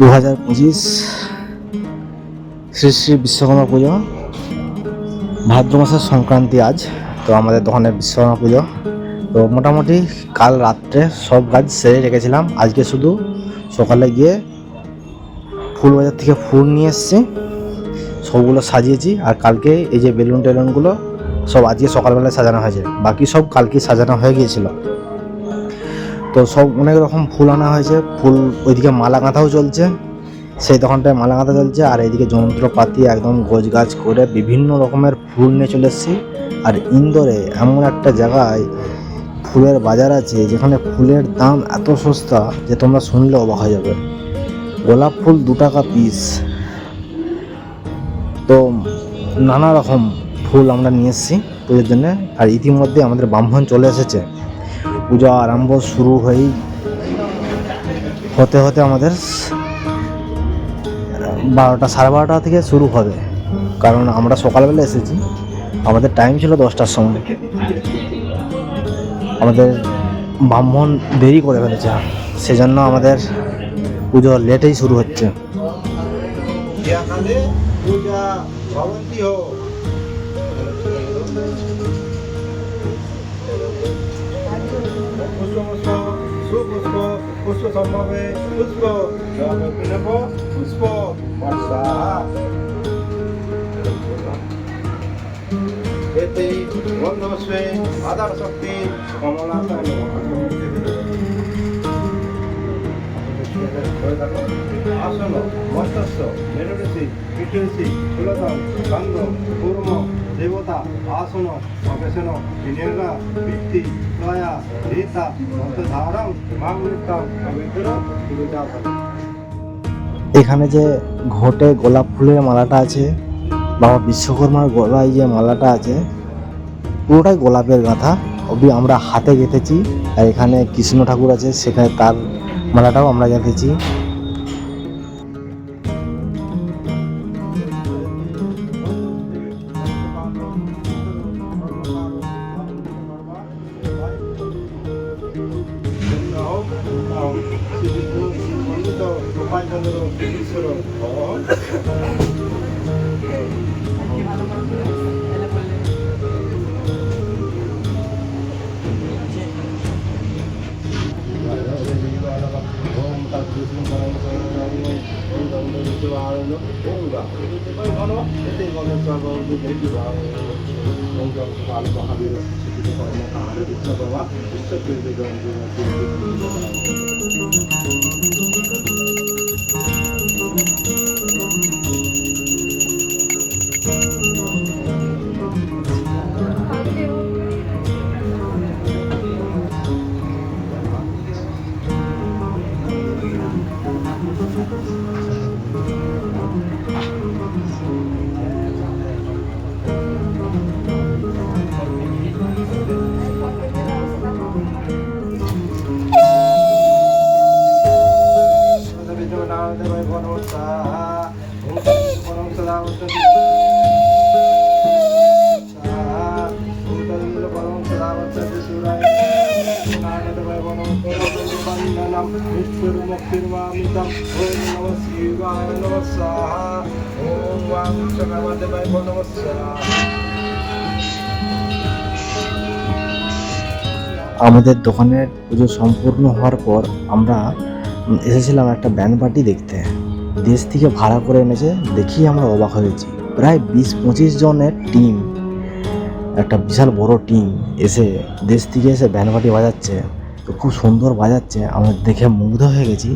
দু হাজার পঁচিশ শ্রী শ্রী বিশ্বকর্মা পুজো। ভাদ্র মাসের সংক্রান্তি আজ, তো আমাদের দোকানে বিশ্বকর্মা পুজো। তো মোটামুটি কাল রাত্রে সব কাজ সেরে রেখেছিলাম। আজকে শুধু সকালে গিয়ে ফুল বাজার থেকে ফুল নিয়ে এসেছি, সবগুলো সাজিয়েছি, আর কালকে এই যে বেলুন টেলুনগুলো সব আজকে সকালবেলায় সাজানো হয়েছে। বাকি সব কালকে সাজানো হয়ে গিয়েছিল। তো সব অনেক রকম ফুল আনা হয়েছে। ফুল ওইদিকে মালা গাঁথাও চলছে। সেই দোকানটায় মালা গাঁথা চলছে। আর এইদিকে যন্ত্রপাতি, একদম গোছ গাছ করে বিভিন্ন রকমের ফুল নিয়ে চলে এসেছি। আর ইন্দোরে এমন একটা জায়গায় ফুলের বাজার আছে, যেখানে ফুলের দাম এত সস্তা যে তোমরা শুনলে অবাক হয়ে যাবে। গোলাপ ফুল দু টাকা পিস তো নানা রকম ফুল আমরা নিয়ে এসেছি পুজোর জন্যে। আর ইতিমধ্যে আমাদের ব্রাহ্মণ চলে এসেছে। পূজা আরম্ভ শুরু হয়েই হতে হতে আমাদের বারোটা, সাড়ে বারোটা থেকে শুরু হবে। কারণ আমরা সকালবেলা এসেছি। আমাদের টাইম ছিল দশটার সময়। আমাদের ব্রাহ্মণ দেরি করে ফেলেছে। সেজন্য আমাদের পুজো লেটেই শুরু হচ্ছে। পুষ্প সম্ভবে, পুষ্প। নেব পুষ্প। এতে গন্ধস্বে আধার শক্তি, কমলা আসন মস্তস্য মেরুডিসি পিটুসি সুলতান কান্দ কুর্ম আসন অবেশন বিনিয়োগ, বৃত্তি দয়া রেতা মন্তধারম মামৃতম পবিত্র এখানে যে ঘটে গোলাপ ফুলের মালাটা আছে, বাবা বিশ্বকর্মার গলায় যে মালাটা আছে, পুরোটাই গোলাপের গাঁথা। অবধি আমরা হাতে গেঁথেছি, আর এখানে কৃষ্ণ ঠাকুর আছে, সেখানে তার মালাটাও আমরা গেঁথেছি। 사람으로 미국스럽고 আমাদের দোকানের পুজো সম্পূর্ণ হওয়ার পর আমরা এসেছিলাম একটা ব্যান্ড পার্টি দেখতে। দেশ থেকে ভাড়া করে এনেছে দেখি আমরা অবাক হয়েছি প্রায় বিশ পঁচিশ জনের টিম একটা বিশাল বড় টিম এসে দেশ থেকে এসে ব্যান্ড পার্টি বাজাচ্ছে তো খুব সুন্দর বাজাচ্ছে। আমরা দেখে মুগ্ধ হয়ে গেছি।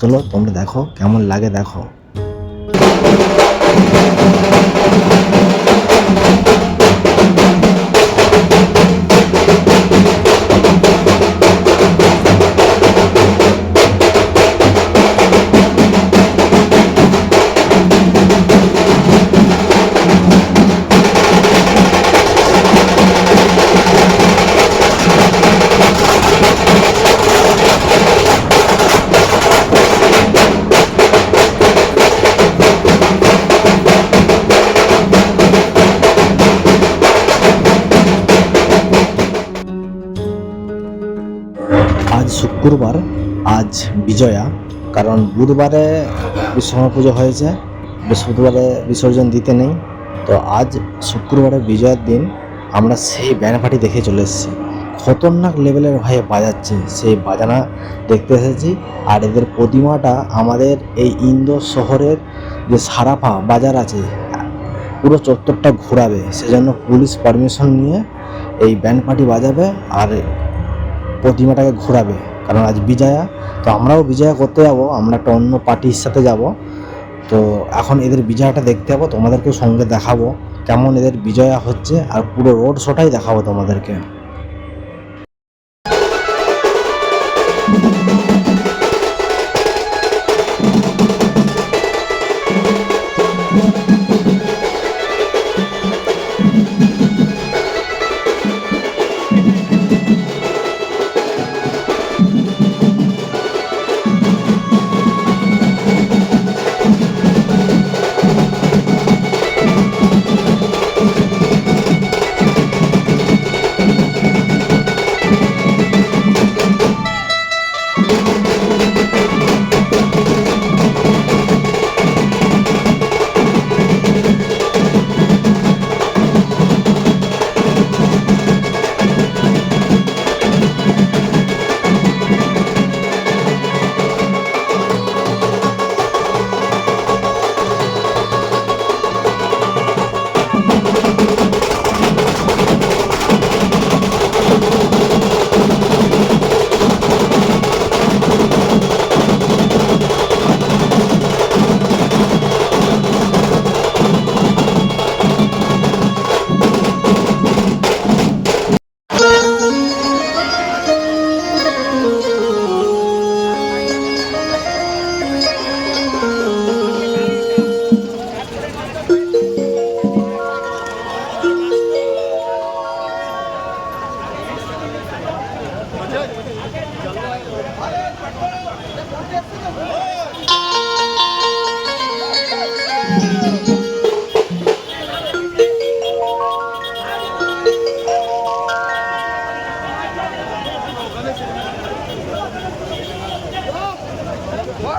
চলো তোমরা দেখো, কেমন লাগে দেখো। Thank you. শুক্রবার, আজ বিজয়া, কারণ বুধবারে বিশ্বকর্মা পুজো হয়েছে। বৃহস্পতিবারে বিসর্জন দিতে নেই। তো আজ শুক্রবারে বিজয়ার দিন, আমরা সেই পার্টি দেখে চলে এসেছি। খতরনাক লেভেলের ভাই বাজাচ্ছে সেই বাজানা দেখতে এসেছি। আর এদের প্রতিমাটা আমাদের এই ইন্দোর শহরের যে সারাফা বাজার আছে, পুরো চত্বরটা ঘোরাবে। সেজন্য পুলিশ পারমিশন নিয়ে এই ব্যান্ড পার্টি বাজাবে। আর প্রতিমাটাকে ঘোরাবে। কারণ আজ বিজয়া, তো আমরাও বিজয়া করতে যাব, আমরা একটা অন্য পার্টির সাথে যাব। তো এখন এদের বিজয়াটা দেখতে যাব, তোমাদেরকেও সঙ্গে দেখাবো, কেমন এদের বিজয়া হচ্ছে, আর পুরো রোড শোটাই দেখাবো তোমাদেরকে।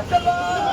Abdullah.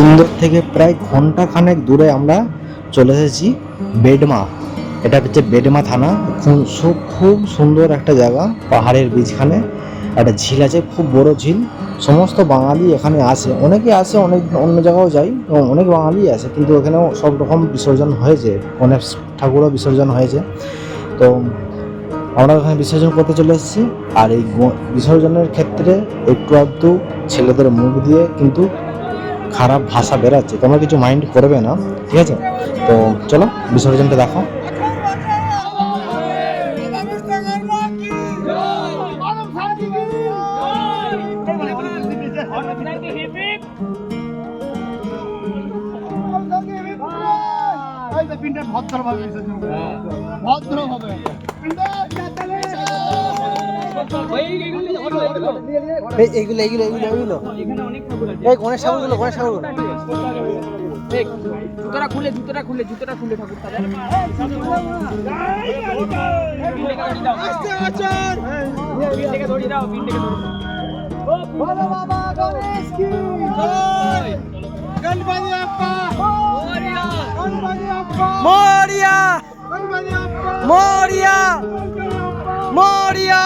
ইন্দোর থেকে প্রায় ঘণ্টা খানেক দূরে আমরা চলে এসেছি বেডমা। এটা হচ্ছে বেডমা থানা। খুব খুব সুন্দর একটা জায়গা, পাহাড়ের বীজখানে। একটা ঝিল আছে, খুব বড় ঝিল। সমস্ত বাঙালি এখানে আসে। অনেকে আসে, অনেক অন্য জায়গাও যাই এবং অনেক বাঙালি আসে, কিন্তু এখানেও সব রকম বিসর্জন হয়েছে। অনেক ঠাকুরও বিসর্জন হয়েছে। তো আমরা ওখানে বিসর্জন করতে চলে এসেছি। আর এই বিসর্জনের ক্ষেত্রে একটু আধটু ছেলেদের মুখ দিয়ে কিন্তু খারাপ ভাষা বেরাচ্ছে তোমরা কিছু মাইন্ড করবে না ঠিক আছে? তো চলো বিসর্জনটা দেখো। ভদ্রভাবে বিসর্জন এইগুলো এইগুলো এইগুলো এইগুলো। এই গণেশ ঠাকুরগুলো গণেশ জুতোটা খুলে জুতোটা খুলে জুতোটা খুলে ঠাকুর মরিয়া। মরিয়া। মরিয়া।